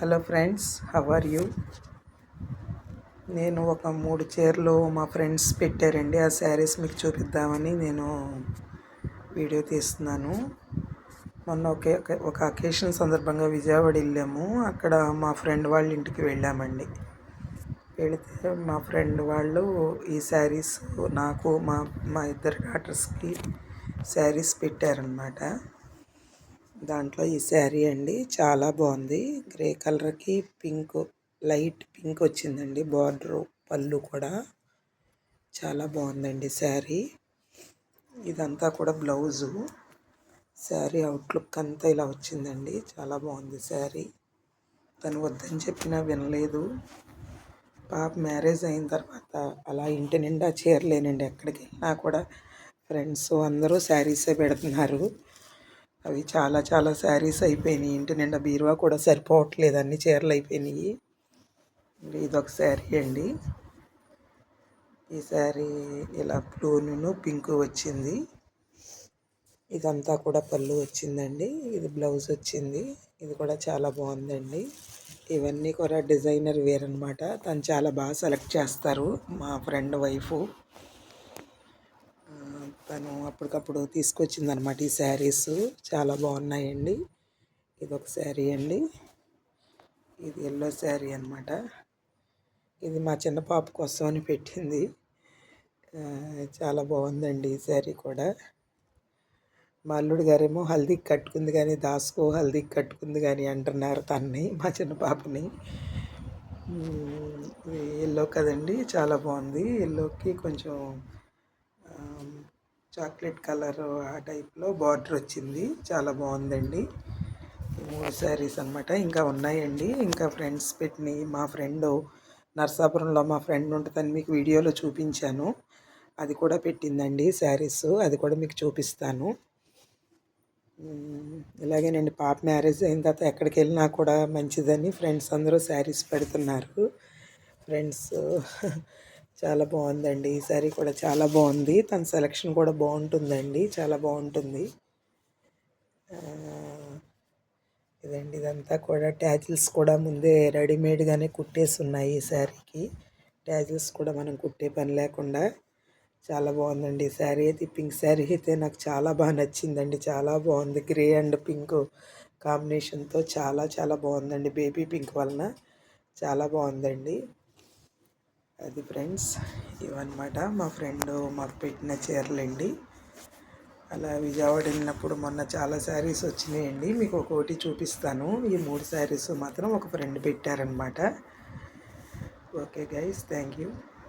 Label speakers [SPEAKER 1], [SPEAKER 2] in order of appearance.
[SPEAKER 1] Hello friends how are you నేను ఒక మూడు చీరలు మా ఫ్రెండ్స్ పెట్టారండి. ఆ శారీస్ మీకు చూపిద్దామని నేను వీడియో తీస్తున్నాను. మొన్న ఒకే ఒక అకేషన్ సందర్భంగా విజయవాడ వెళ్ళాము. అక్కడ మా ఫ్రెండ్ వాళ్ళ ఇంటికి వెళ్ళామండి. వెళితే మా ఫ్రెండ్ వాళ్ళు ఈ శారీస్ నాకు మా మా ఇద్దరు డాటర్స్కి శారీస్ పెట్టారనమాట దాంట్లో ఈ శారీ అండి. చాలా బాగుంది. గ్రే కలర్కి పింక్ లైట్ పింక్ వచ్చిందండి. బార్డర్ పళ్ళు కూడా. చాలా బాగుందండి శారీ. ఇదంతా కూడా బ్లౌజు. శారీ అవుట్లుక్ అంతా ఇలా వచ్చిందండి. చాలా బాగుంది శారీ. తను వద్దని చెప్పినా వినలేదు. పాప మ్యారేజ్ అయిన తర్వాత అలా ఇంటి నిండా చీరలేనండి. ఎక్కడికి వెళ్ళినా కూడా ఫ్రెండ్స్ అందరూ శారీసే పెడుతున్నారు. అవి చాలా చాలా శారీస్ అయిపోయినాయి. ఇంటి నిండా బీరువా కూడా సరిపోవట్లేదు. అన్ని చీరలు అయిపోయినాయి. ఇదొక శారీ అండి. ఈ శారీ ఇలా బ్లూను పింక్ వచ్చింది. ఇదంతా కూడా పళ్ళు వచ్చిందండి. ఇది బ్లౌజ్ వచ్చింది. ఇది కూడా చాలా బాగుందండి. ఇవన్నీ కూడా డిజైనర్ వేర్ అనమాట తను చాలా బాగా సెలెక్ట్ చేస్తారు. మా ఫ్రెండ్ వైఫ్. తను అప్పటికప్పుడు తీసుకొచ్చింది అనమాట ఈ శారీస్. చాలా బాగున్నాయండి. ఇది ఒక శారీ అండి. ఇది ఎల్లో శారీ అనమాట ఇది మా చిన్న పాప కోసం అని పెట్టింది. చాలా బాగుందండి ఈ శారీ కూడా. మా అల్లుడు గారేమో హల్దీకి కట్టుకుంది కానీ దాసుకో హల్దీకి కట్టుకుంది కానీ అంటున్నారు తన్ని మా చిన్న పాపని. ఎల్లో కదండి. చాలా బాగుంది. ఎల్లోకి కొంచెం చాక్లెట్ కలర్ ఆ టైప్లో బార్డర్ వచ్చింది. చాలా బాగుందండి. మూడు శారీస్ అనమాట ఇంకా ఉన్నాయండి. ఇంకా ఫ్రెండ్స్ పెట్టినవి మా ఫ్రెండ్ నర్సాపురంలో మా ఫ్రెండ్ ఉంటుందని మీకు వీడియోలో చూపించాను. అది కూడా పెట్టిందండి శారీస్. అది కూడా మీకు చూపిస్తాను. ఇలాగేనండి. పాప మ్యారేజ్ అయిన తర్వాత ఎక్కడికి వెళ్ళినా కూడా మంచిదని ఫ్రెండ్స్ అందరూ శారీస్ పెడుతున్నారు. ఫ్రెండ్స్ చాలా బాగుందండి. ఈ శారీ కూడా చాలా బాగుంది. తన సెలెక్షన్ కూడా బాగుంటుందండి. చాలా బాగుంటుంది. ఇదండి ఇదంతా కూడా ట్యాజిల్స్ కూడా ముందే రెడీమేడ్గానే కుట్టేసి ఉన్నాయి ఈ శారీకి ట్యాజిల్స్ కూడా మనం కుట్టే పని లేకుండా చాలా బాగుందండి ఈ శారీ అయితే పింక్ శారీ అయితే నాకు చాలా బాగా నచ్చిందండి. చాలా బాగుంది. గ్రే అండ్ పింక్ కాంబినేషన్తో చాలా చాలా బాగుందండి. బేబీ పింక్ వలన చాలా బాగుందండి. అది ఫ్రెండ్స్ ఇవన్నమాట. మా ఫ్రెండ్ మాకు పెట్టిన చీరలండి. అలా విజయవాడ వెళ్ళినప్పుడు మొన్న చాలా శారీస్ వచ్చినాయండి. మీకు ఒక్కోటి చూపిస్తాను. ఈ మూడు శారీస్ మాత్రం ఒక ఫ్రెండ్ పెట్టారనమాట ఓకే గైస్ థ్యాంక్ యూ